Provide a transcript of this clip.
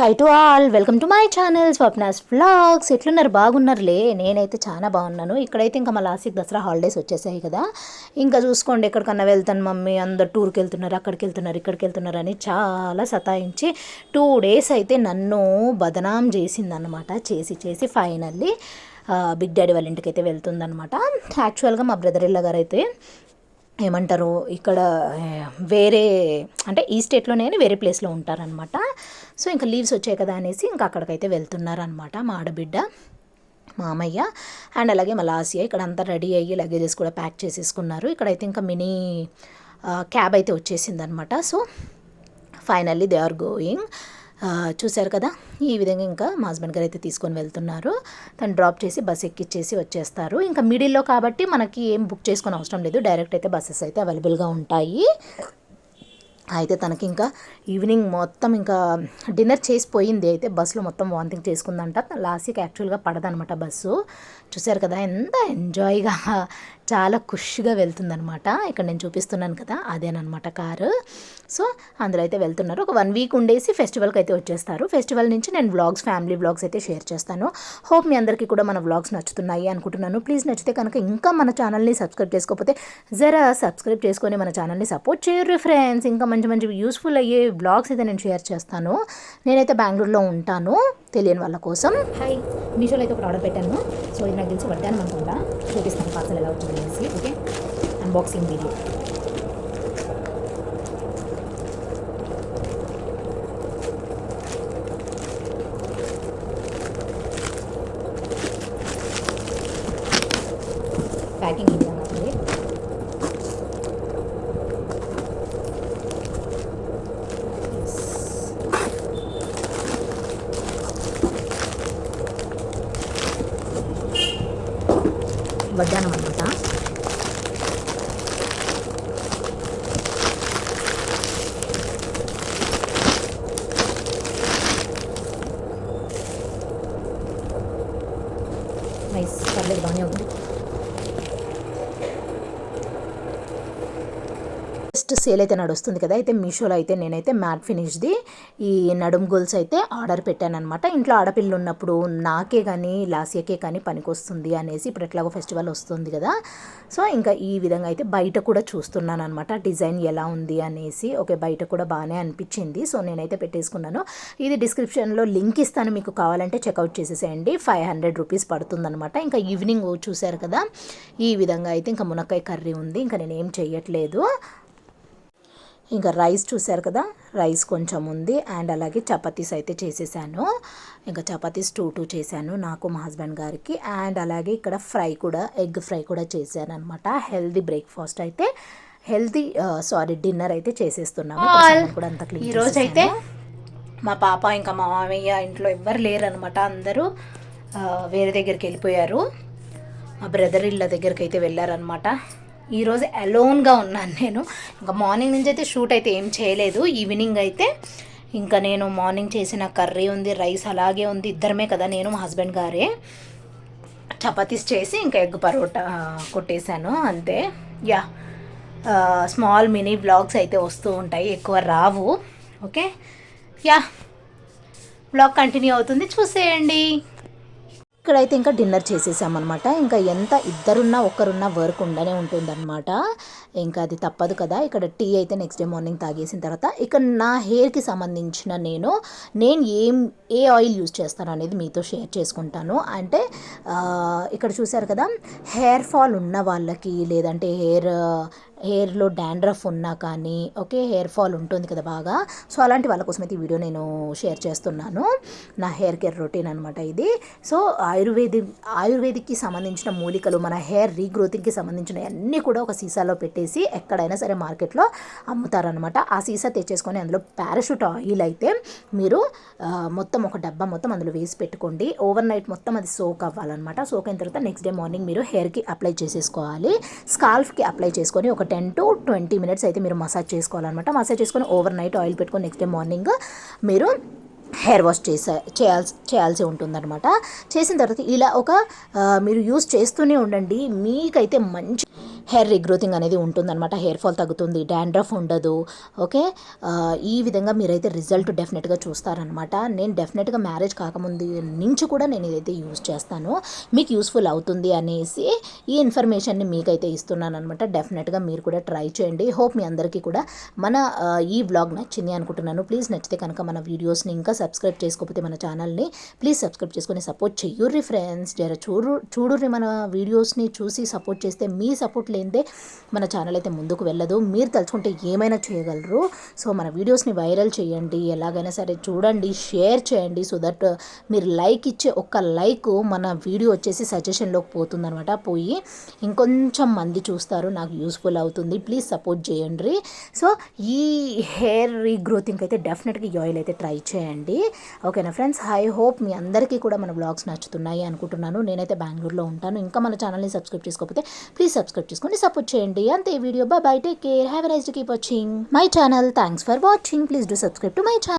Hi to all welcome to my channel Swapnas vlogs ఎట్లున్నారు? బాగున్నారులే? నేనైతే చాలా బాగున్నాను. ఇక్కడైతే ఇంకా మా లాస్ట్కి దసరా హాలిడేస్ వచ్చేసాయి కదా. ఇంకా చూసుకోండి ఎక్కడికన్నా వెళ్తాను మమ్మీ. అందరు టూర్కి వెళ్తున్నారు అక్కడికి వెళ్తున్నారు ఇక్కడికి వెళ్తున్నారు అని చాలా సతాయించి టూ డేస్ అయితే నన్ను బదనాం చేసిందనమాట చేసి చేసి ఫైనల్లీ బిగ్ డాడీ వాళ్ళ ఇంటికి అయితే వెళ్తుందనమాట యాక్చువల్గా మా బ్రదర్ ఇల్ల గారు అయితే ఏమంటారు ఇక్కడ వేరే అంటే ఈ స్టేట్లోనే వేరే ప్లేస్లో ఉంటారనమాట సో ఇంకా లీవ్స్ వచ్చాయి కదా అనేసి ఇంకా అక్కడికైతే వెళ్తున్నారనమాట మా ఆడబిడ్డ మామయ్య అండ్ అలాగే మా లాసియ ఇక్కడ అంతా రెడీ అయ్యి లగేజెస్ కూడా ప్యాక్ చేసేసుకున్నారు. ఇక్కడైతే ఇంకా మినీ క్యాబ్ అయితే వచ్చేసిందనమాట so finally they are going. చూశారు కదా? ఈ విధంగా ఇంకా మా హస్బెండ్ గారు అయితే తీసుకొని వెళ్తున్నారు. తను డ్రాప్ చేసి బస్ ఎక్కిచ్చేసి వచ్చేస్తారు. ఇంకా మిడిల్లో కాబట్టి మనకి ఏం బుక్ చేసుకునే అవసరం లేదు. డైరెక్ట్ అయితే బస్సెస్ అయితే అవైలబుల్గా ఉంటాయి. అయితే తనకి ఇంకా ఈవినింగ్ మొత్తం ఇంకా డిన్నర్ చేసిపోయింది అయితే బస్సులో మొత్తం వాంతింగ్ చేసుకుందంట. లాస్ట్కి యాక్చువల్గా పడదనమాట బస్సు. చూశారు కదా ఎంత ఎంజాయ్గా చాలా ఖుషిగా వెళ్తుందనమాట ఇక్కడ నేను చూపిస్తున్నాను కదా అదేనమాట కారు. సో అందులో అయితే వెళ్తున్నారు. ఒక వన్ వీక్ ఉండేసి ఫెస్టివల్కి అయితే వచ్చేస్తారు. ఫెస్టివల్ నుంచి నేను వ్లాగ్స్ ఫ్యామిలీ వ్లాగ్స్ అయితే షేర్ చేస్తాను. హోప్ మీ అందరికీ కూడా మన వ్లాగ్స్ నచ్చుతున్నాయి అనుకుంటున్నాను. ప్లీజ్ నచ్చితే కనుక ఇంకా మన ఛానల్ని సబ్స్క్రైబ్ చేసుకోకపోతే జరా సబ్స్క్రైబ్ చేసుకొని మన ఛానల్ని సపోర్ట్ చేయరు ఫ్రెండ్స్. ఇంకా మంచి మంచి యూస్ఫుల్ అయ్యే బ్లాగ్స్ అయితే నేను షేర్ చేస్తాను. నేనైతే బెంగళూరులో ఉంటాను. తెలియని వాళ్ళ కోసం. హాయ్ మీషోలో అయితే ఒకటి ఆర్డర్ పెట్టాను. సో ఇది నాకు తెలిసి వడ్డాను అనుకుంటా. చూపిస్తాను పార్సల్ ఎలా వచ్చింది అనేసి ఓకే? అన్బాక్సింగ్ వీడియో ప్యాకింగ్ ఈ మధ్యాహ్నం అనమాట నైస్ పర్లేదు బాగానే ఉంది. సేల్ అయితే నడుస్తుంది కదా అయితే మీషోలో అయితే నేనైతే మ్యాట్ ఫినిష్ది ఈ నడుం గోల్స్ అయితే ఆర్డర్ పెట్టాను అనమాట ఇంట్లో ఆడపిల్లలు ఉన్నప్పుడు నాకే కానీ లాసియాకే కానీ పనికొస్తుంది అనేసి ఇప్పుడు ఎట్లాగో ఫెస్టివల్ వస్తుంది కదా. సో ఇంకా ఈ విధంగా అయితే బయట కూడా చూస్తున్నాను అనమాట డిజైన్ ఎలా ఉంది అనేసి. ఓకే బయట కూడా బాగానే అనిపించింది. సో నేనైతే పెట్టేసుకున్నాను. ఇది డిస్క్రిప్షన్లో లింక్ ఇస్తాను మీకు కావాలంటే చెక్అవుట్ చేసేసేయండి. ఫైవ్ హండ్రెడ్ రూపీస్ పడుతుందనమాట ఇంకా ఈవినింగ్ చూశారు కదా ఈ విధంగా అయితే ఇంకా మునక్కాయ కర్రీ ఉంది. ఇంకా నేను ఏం చేయట్లేదు ఇంకా రైస్ చూశారు కదా రైస్ కొంచెం ఉంది. అండ్ అలాగే చపాతీస్ అయితే చేసేసాను. ఇంకా చపాతీస్ టూ టూ చేశాను నాకు మా హస్బెండ్ గారికి. అండ్ అలాగే ఇక్కడ ఫ్రై కూడా ఎగ్ ఫ్రై కూడా చేశాను అనమాట హెల్దీ బ్రేక్ఫాస్ట్ అయితే హెల్దీ సారీ డిన్నర్ అయితే చేసేస్తున్నాము. కూడా అంత క్లీన్ ఈరోజు అయితే మా పాప ఇంకా మా మామయ్య ఇంట్లో ఎవ్వరు లేరు అనమాట అందరూ వేరే దగ్గరికి వెళ్ళిపోయారు. మా బ్రదర్ ఇళ్ళ దగ్గరికి అయితే వెళ్ళారనమాట ఈరోజు అలోన్గా ఉన్నాను నేను. ఇంకా మార్నింగ్ నుంచి అయితే షూట్ అయితే ఏం చేయలేదు. ఈవినింగ్ అయితే ఇంకా నేను మార్నింగ్ చేసిన కర్రీ ఉంది రైస్ అలాగే ఉంది ఇద్దరమే కదా నేను మా హస్బెండ్ గారే. చపాతీస్ చేసి ఇంకా ఎగ్ పరోటా కొట్టేశాను అంతే. యా స్మాల్ మినీ బ్లాగ్స్ అయితే వస్తూ ఉంటాయి ఎక్కువ రావు. ఓకే యా బ్లాగ్ కంటిన్యూ అవుతుంది. చూసేయండి. ఇక్కడైతే ఇంకా డిన్నర్ చేసేసామన్నమాట. ఇంకా ఎంత ఇద్దరున్నా ఒక్కరున్నా వర్క్ ఉండనే ఉంటుందన్నమాట. ఇంకా అది తప్పదు కదా. ఇక్కడ టీ అయితే నెక్స్ట్ డే మార్నింగ్ తాగేసిన తర్వాత ఇక్కడ నా హెయిర్కి సంబంధించిన నేను నేను ఏం ఏ ఆయిల్ యూజ్ చేస్తాను అనేది మీతో షేర్ చేసుకుంటాను. అంటే ఇక్కడ చూశారు కదా హెయిర్ ఫాల్ ఉన్న వాళ్ళకి లేదంటే హెయిర్ హెయిర్లో డాండ్రఫ్ ఉన్నా కానీ ఓకే హెయిర్ ఫాల్ ఉంటుంది కదా బాగా. సో అలాంటి వాళ్ళ కోసం అయితే ఈ వీడియో నేను షేర్ చేస్తున్నాను. నా హెయిర్ కేర్ రొటీన్ అనమాట ఇది. సో ఆయుర్వేదిక్ ఆయుర్వేదిక్కి సంబంధించిన మూలికలు మన హెయిర్ రీగ్రోతింగ్కి సంబంధించిన అన్నీ కూడా ఒక సీసాలో పెట్టేసి ఎక్కడైనా సరే మార్కెట్లో అమ్ముతారనమాట ఆ సీసా తెచ్చేసుకొని అందులో పారాషూట్ ఆయిల్ అయితే మీరు మొత్తం ఒక డబ్బా మొత్తం అందులో వేసి పెట్టుకోండి. ఓవర్ నైట్ మొత్తం అది సోక్ అవ్వాలన్నమాట. సోక్ అయిన తర్వాత నెక్స్ట్ డే మార్నింగ్ మీరు హెయిర్కి అప్లై చేసేసుకోవాలి. స్కాల్ఫ్కి అప్లై చేసుకొని ఒక టెన్ టు ట్వంటీ మినిట్స్ అయితే మీరు మసాజ్ చేసుకోవాలన్నమాట. మసాజ్ చేసుకొని ఓవర్ నైట్ ఆయిల్ పెట్టుకొని నెక్స్ట్ డే మార్నింగ్ మీరు హెయిర్ వాష్ చేసే చేయాల్సి చేయాల్సి ఉంటుందన్నమాట. చేసిన తర్వాత ఇలా ఒక మీరు యూస్ చేస్తూనే ఉండండి. మీకైతే మంచి హెయిర్ రిగ్రోతింగ్ అనేది ఉంటుందన్నమాట. హెయిర్ ఫాల్ తగ్గుతుంది డాండ్రఫ్ ఉండదు ఓకే? ఈ విధంగా మీరైతే రిజల్ట్ డెఫినెట్గా చూస్తారనమాట నేను డెఫినెట్గా మ్యారేజ్ కాకముందు నుంచి కూడా నేను ఇదైతే యూస్ చేస్తాను. మీకు యూస్ఫుల్ అవుతుంది అనేసి ఈ ఇన్ఫర్మేషన్ని మీకైతే ఇస్తున్నాను అనమాట డెఫినెట్గా మీరు కూడా ట్రై చేయండి. హోప్ మీ అందరికీ కూడా మన ఈ వ్లాగ్ నచ్చింది అనుకుంటున్నాను. ప్లీజ్ నచ్చితే కనుక మన వీడియోస్ని ఇంకా సబ్స్క్రైబ్ సబ్స్క్రైబ్ చేసుకోకపోతే మన ఛానల్ని ప్లీజ్ సబ్స్క్రైబ్ చేసుకొని సపోర్ట్ చెయ్యుర్రి ఫ్రెండ్స్ జర చూడు చూడుర్రి మన వీడియోస్ని చూసి సపోర్ట్ చేస్తే మీ సపోర్ట్ లేనిదే మన ఛానల్ అయితే ముందుకు వెళ్ళదు. మీరు తలుచుకుంటే ఏమైనా చేయగలరు. సో మన వీడియోస్ని వైరల్ చేయండి. ఎలాగైనా సరే చూడండి షేర్ చేయండి సో దట్ మీరు లైక్ ఇచ్చే ఒక్క లైక్ మన వీడియో వచ్చేసి సజెషన్లోకి పోతుందనమాట పోయి ఇంకొంచెం మంది చూస్తారు నాకు యూస్ఫుల్ అవుతుంది. ప్లీజ్ సపోర్ట్ చేయండి. సో ఈ హెయిర్ రీగ్రోతింగ్ అయితే డెఫినెట్గా ఈ ఆయిల్ అయితే ట్రై చేయండి. ఓకేనా ఫ్రెండ్స్? ఐ హోప్ మీ అందరికీ కూడా మన బ్లాగ్స్ నచ్చుతున్నాయి అనుకుంటున్నాను. నేనైతే బెంగళూరులో ఉంటాను. ఇంకా మన ఛానల్ని సబ్స్క్రైబ్ చేసుకోకపోతే ప్లీజ్ సబ్స్క్రైబ్ చేసుకొని సపోర్ట్ చేయండి. అంతే ఈ video. Bye bye take care. Have nice keep watching my channel. Thanks for watching. Please do subscribe to my channel